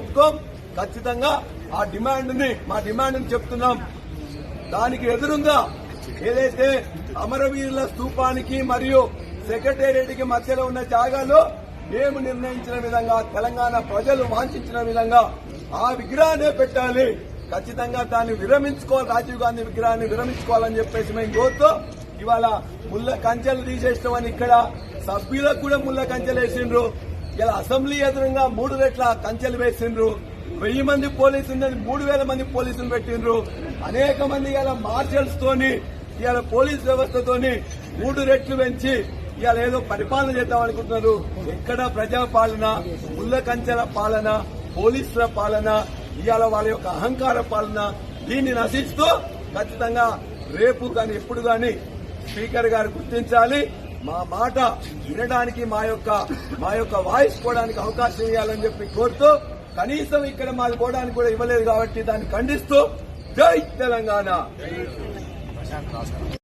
ఒప్పుకోం. ఖచ్చితంగా ఆ డిమాండ్ని మా డిమాండ్ని చెప్తున్నాం. దానికి ఎదురుగా ఏదైతే అమరవీరుల స్థూపానికి మరియు సెక్రటేరియట్కి మధ్యలో ఉన్న జాగాలో మేము నిర్ణయించిన విధంగా తెలంగాణ ప్రజలు వాంఛించిన విధంగా ఆ విగ్రహాన్ని పెట్టాలి. ఖచ్చితంగా దాన్ని విరమించుకోవాలి. రాజీవ్ గాంధీ విగ్రహాన్ని విరమించుకోవాలని చెప్పేసి మేము కోరుతూ ఇవాళ ముళ్ళ కంచెలు తీసేసినామని ఇక్కడ సభ్యులకు కూడా ముళ్ళ కంచెలు వేసిండ్రు ఇలా అసెంబ్లీ ఎదురుగా మూడు రెట్ల కంచెలు వేసిండ్రు. వెయ్యి మంది పోలీసులు మూడు వేల మంది పోలీసులు పెట్టిండ్రు. అనేక మంది ఇలా మార్షల్స్ తోని ఇవాళ పోలీస్ వ్యవస్థతోని మూడు రెట్లు పెంచి ఇవాళ ఏదో పరిపాలన చేద్దాం అనుకుంటున్నారు. ఎక్కడ ప్రజాపాలన ముళ్ళ కంచెల పాలన పోలీసుల పాలన ఇవాళ వాళ్ళ యొక్క అహంకార పాలన దీన్ని నశిస్తూ ఖచ్చితంగా రేపు కానీ ఎప్పుడు కానీ స్పీకర్ గారు గుర్తించాలి. మా మాట వినడానికి మా యొక్క మా యొక్క వాయిస్ పోవడానికి అవకాశం ఇవ్వాలని చెప్పి కోరుతూ కనీసం ఇక్కడ మాది పోవడానికి కూడా ఇవ్వలేదు కాబట్టి దాన్ని ఖండిస్తూ జై తెలంగాణ!